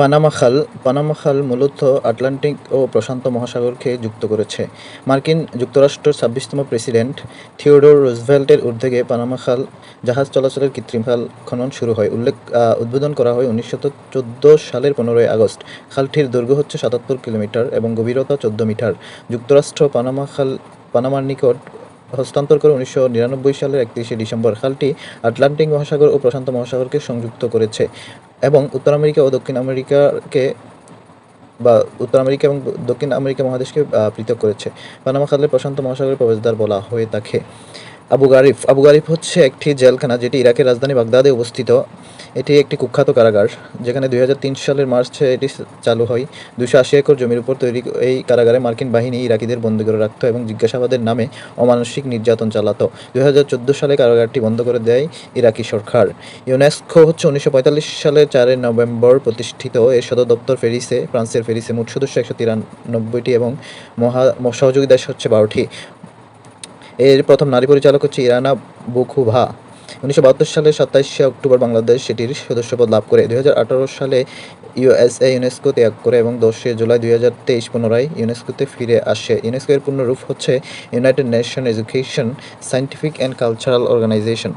Panama খাল Panama খাল মূলত আটলান্টিক ও প্রশান্ত মহাসাগরকে যুক্ত করেছে। মার্কিন যুক্তরাষ্ট্রের ছাব্বিশতম প্রেসিডেন্ট থিওডোর রুজভেল্টের উদ্যোগে পানামা খাল জাহাজ চলাচলের কৃত্রিম খাল খনন শুরু হয়। উল্লেখ উদ্বোধন করা হয় উনিশশো চোদ্দ সালের পনেরোই আগস্ট। খালটির দৈর্ঘ্য হচ্ছে সাতাত্তর কিলোমিটার এবং গভীরতা চোদ্দ মিটার। যুক্তরাষ্ট্র পানামা খাল পানামার নিকট হস্তান্তর করে উনিশশো নিরানব্বই সালের একত্রিশে ডিসেম্বর খালটি আটলান্টিক মহাসাগর ও প্রশান্ত মহাসাগরকে সংযুক্ত করেছে এবং উত্তর আমেরিকা ও দক্ষিণ আমেরিকাকে বা উত্তর আমেরিকা এবং দক্ষিণ আমেরিকা মহাদেশকে পৃথক করেছে। পানামা খালে প্রশান্ত মহাসাগরের প্রবেশদ্বার বলা হয়ে থাকে। আবু গারিফ আবু গারিফ হচ্ছে একটি জেলখানা যেটি ইরাকের রাজধানী বাগদাদে অবস্থিত। এটি একটি কুখ্যাত কারাগার, যেখানে দুই হাজার তিন সালের মার্চে এটি চালু হয়। দুশো আশি একর জমির উপর তৈরি এই কারাগারে মার্কিন বাহিনী ইরাকিদের বন্দী করে রাখত এবং জিজ্ঞাসাবাদের নামে অমানসিক নির্যাতন চালাতো। দুই হাজার চোদ্দ সালে কারাগারটি বন্ধ করে দেয় ইরাকি সরকার। ইউনেস্কো হচ্ছে উনিশশো পঁয়তাল্লিশ সালে চারই নভেম্বর প্রতিষ্ঠিত। এর সদর দপ্তর ফেরিসে, ফ্রান্সের ফেরিসে মোট সদস্য একশো তিরানব্বইটি এবং মহা সহযোগী দেশ হচ্ছে বারোটি। এর প্রথম নারী পরিচালক হচ্ছে ইরানা বুখুভা। উনিশশো সালে সাতাইশে অক্টোবর বাংলাদেশ সেটির সদস্যপদ লাভ করে, দুই হাজার আঠারো সালে ইউএসএ ইউনেস্কো ত্যাগ করে এবং দশই জুলাই দুই হাজার তেইশ পুনরায় ইউনেস্কোতে ফিরে আসে। ইউনেস্কো এর পূর্ণ রূপ হচ্ছে united nation education, scientific and cultural organisation.